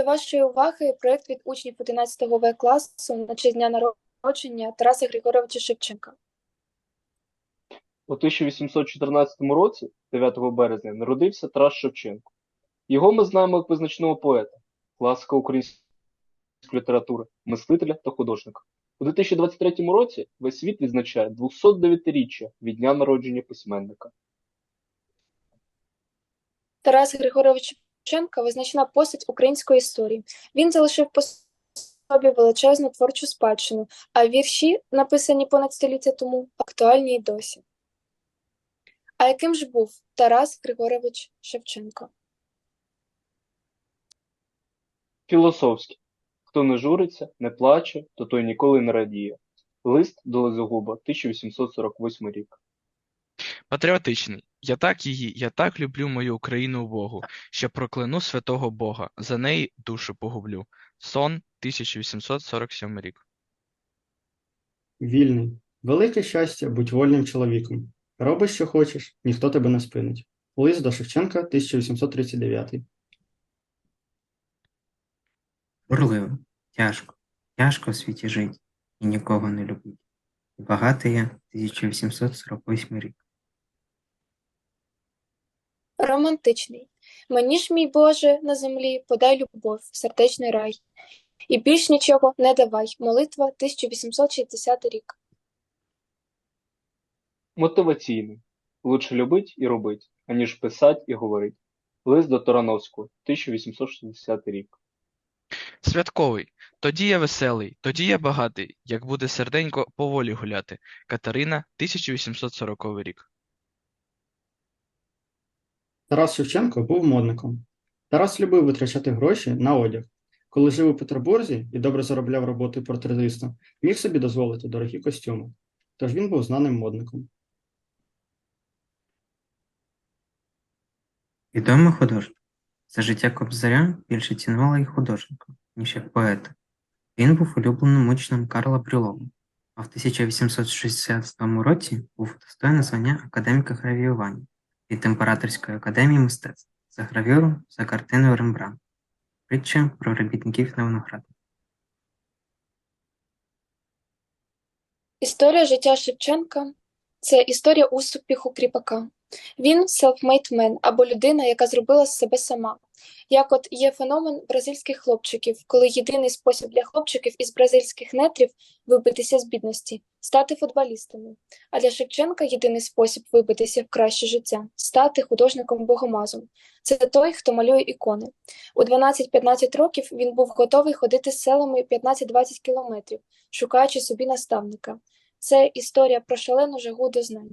До вашої уваги проєкт від учнів 11 В класу на честь дня народження Тараса Григоровича Шевченка. У 1814 році, 9 березня, народився Тарас Шевченко. Його ми знаємо як визначного поета, класика української літератури, мислителя та художника. У 2023 році весь світ відзначає 209-річчя від дня народження письменника. Тарас Григорович Шевченка визначна постать української історії. Він залишив по собі величезну творчу спадщину, а вірші, написані понад століття тому, актуальні й досі. А яким ж був Тарас Григорович Шевченко? Філософський. Хто не журиться, не плаче, то той ніколи не радіє. Лист до Лизогуба, 1848 рік. Патріотичний. Я так її, я так люблю мою Україну Богу, що прокляну святого Бога, за неї душу погублю. Сон, 1847 рік. Вільний. Велике щастя будь вольним чоловіком. Роби, що хочеш, ніхто тебе не спинить. Лист до Шевченка, 1839. Бурливо, тяжко, тяжко в світі жить і нікого не любить. І багатий я 1848 рік. Романтичний. Мені ж, мій Боже, на землі подай любов, сердечний рай. І більш нічого не давай. Молитва 1860 рік. Мотиваційний. Лучше любить і робить, аніж писать і говорить. Лист до Тарановського, 1860 рік. Святковий. Тоді я веселий, тоді я багатий, як буде серденько поволі гуляти. Катерина, 1840 рік. Тарас Шевченко був модником. Тарас любив витрачати гроші на одяг. Коли жив у Петербурзі і добре заробляв роботою портретиста, міг собі дозволити дорогі костюми. Тож він був знаним модником. Відомий художник. За життя Кобзаря більше цінували як художника, ніж як поета. Він був улюбленим учнем Карла Брюлова, а в 1867 році був удостоєний звання академіка гравіювання від Імператорської академії мистецтв за гравюру за картиною Рембрандт Притча про робітників на винограді. Історія життя Шевченка це історія успіху кріпака. Він man або людина, яка зробила з себе сама. Як от є феномен бразильських хлопчиків, коли єдиний спосіб для хлопчиків із бразильських нетрів вибитися з бідності стати футболістами. А для Шевченка єдиний спосіб вибитися в краще життя стати художником-богомазом. Це той, хто малює ікони. У 12-15 років він був готовий ходити селами 15-20 кілометрів, шукаючи собі наставника. Це історія про шалену жагу до знань.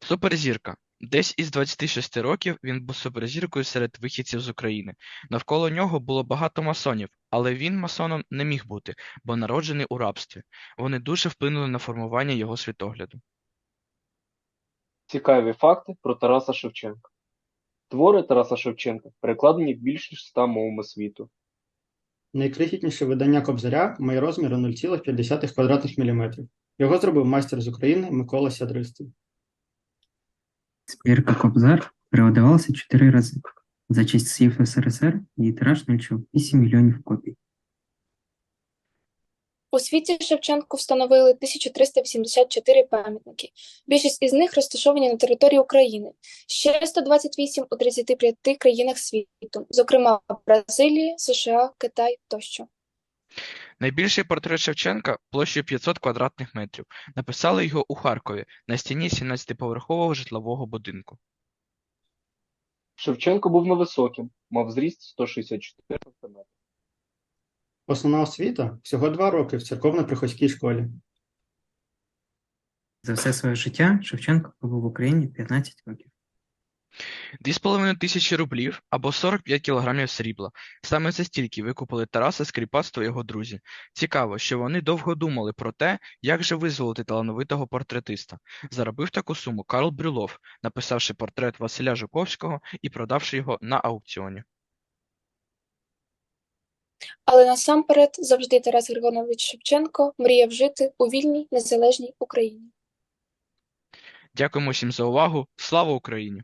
Суперзірка. Десь із 26 років він був суперзіркою серед вихідців з України. Навколо нього було багато масонів, але він масоном не міг бути, бо народжений у рабстві. Вони дуже вплинули на формування його світогляду. Цікаві факти про Тараса Шевченка. Твори Тараса Шевченка перекладені в більш ніж 100 мовами світу. Найкрихітніше видання Кобзаря має розміри 0,5 квадратних міліметрів. Його зробив майстер з України Микола Сядристий. Збірка Кобзар перевидавалася чотири рази. За часів СРСР її тираж налічив 8 мільйонів копій. У світі Шевченку встановили 1384 пам'ятники. Більшість із них розташовані на території України, ще 128 у 35 країнах світу, зокрема Бразилії, США, Китай тощо. Найбільший портрет Шевченка площею 500 квадратних метрів. Написали його у Харкові на стіні 17-поверхового житлового будинку. Шевченко був невисоким, мав зріст 164 см. Основна освіта всього два роки в церковно-приходській школі. За все своє життя Шевченко пробув в Україні 15 років. 2,5 тисячі рублів або 45 кілограмів срібла. Саме за стільки викупили Тараса Скріпац та його друзі. Цікаво, що вони довго думали про те, як же визволити талановитого портретиста. Заробив таку суму Карл Брюлов, написавши портрет Василя Жуковського і продавши його на аукціоні. Але насамперед завжди Тарас Григорович Шевченко мріяв жити у вільній незалежній Україні. Дякуємо всім за увагу. Слава Україні!